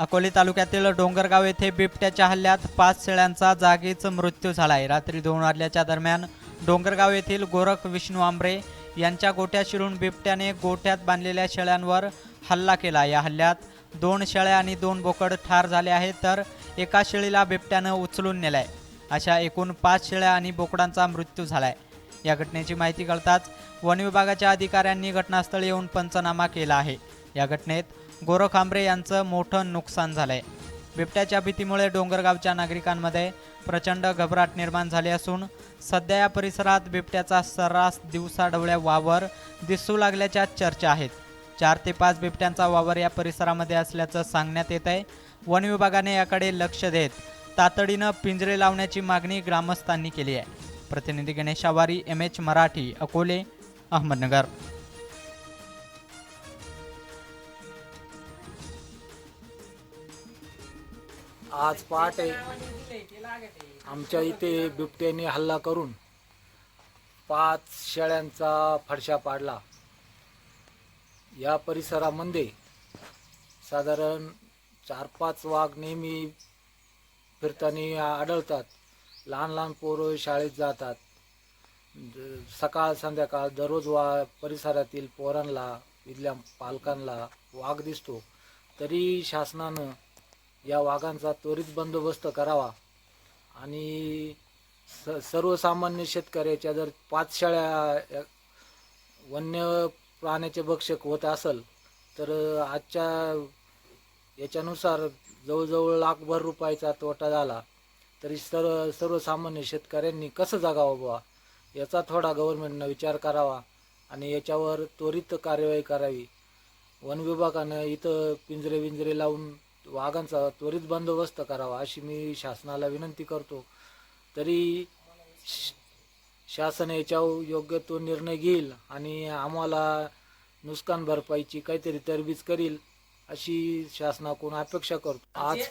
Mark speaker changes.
Speaker 1: अकोले तालुक्यातील डोंगरगाव येथे बिबट्याच्या हल्ल्यात पाच शेळ्यांचा जागीच मृत्यू झाला आहे रात्री दोन वाजल्याच्या दरम्यान डोंगरगाव येथील गोरख विष्णू आंबरे यांच्या गोट्या शिरून बिबट्याने गोठ्यात बांधलेल्या शेळ्यांवर हल्ला केला. या हल्ल्यात दोन शेळ्या आणि दोन बोकड ठार झाले आहेत तर एका शेळीला बिबट्यानं उचलून नेलाय. अशा एकूण पाच शेळ्या आणि बोकडांचा मृत्यू झालाय. या घटनेची माहिती कळताच वन विभागाच्या अधिकाऱ्यांनी घटनास्थळी येऊन पंचनामा केला आहे. या घटनेत गोरख आंबरे यांचं मोठं नुकसान झालंय. बिबट्याच्या भीतीमुळे डोंगरगावच्या नागरिकांमध्ये प्रचंड घबराट निर्माण झाली असून सध्या या परिसरात बिबट्याचा सर्रास दिवसाढवळ्या वावर दिसू लागल्याच्या चर्चा आहेत. चार ते पाच बिबट्यांचा वावर या परिसरामध्ये असल्याचं सांगण्यात येत आहे. वन विभागाने याकडे लक्ष देत तातडीनं पिंजरे लावण्याची मागणी ग्रामस्थांनी केली आहे. प्रतिनिधी गणेश आवारी एम एच मराठी अकोले अहमदनगर.
Speaker 2: आज पहाटे आमच्या इथे बिबट्याने हल्ला करून पाच शेळ्यांचा फडशा पाडला. या परिसरामध्ये साधारण चार पाच वाघ नेहमी फिरताना आढळतात. लहान लहान पोरं शाळेत जातात. सकाळ संध्याकाळ दररोज वा परिसरातील पोरांना इथल्या पालकांना वाघ दिसतो. तरी शासनानं या वाघांचा त्वरित बंदोबस्त करावा. आणि स सर्वसामान्य शेतकऱ्याच्या जर पाच शाळ्या वन्य प्राण्याचे भक्षक होत असेल तर आजच्या याच्यानुसार जवळजवळ लाखभर रुपयाचा तोटा झाला. तरी सर्व सर्वसामान्य शेतकऱ्यांनी कसं जगावं बुवा? याचा थोडा गव्हर्नमेंटनं विचार करावा आणि याच्यावर त्वरित कार्यवाही करावी. वन विभागानं इथं पिंजरे विंजरे लावून वाघांचा त्वरित बंदोबस्त करावा अशी मी शासनाला विनंती करतो. तरी श- शासन याच्यावर योग्य तो निर्णय घेईल आणि आम्हाला नुकसान भरपाईची काहीतरी तरबीज करील अशी शासनाकडून अपेक्षा करतो. आज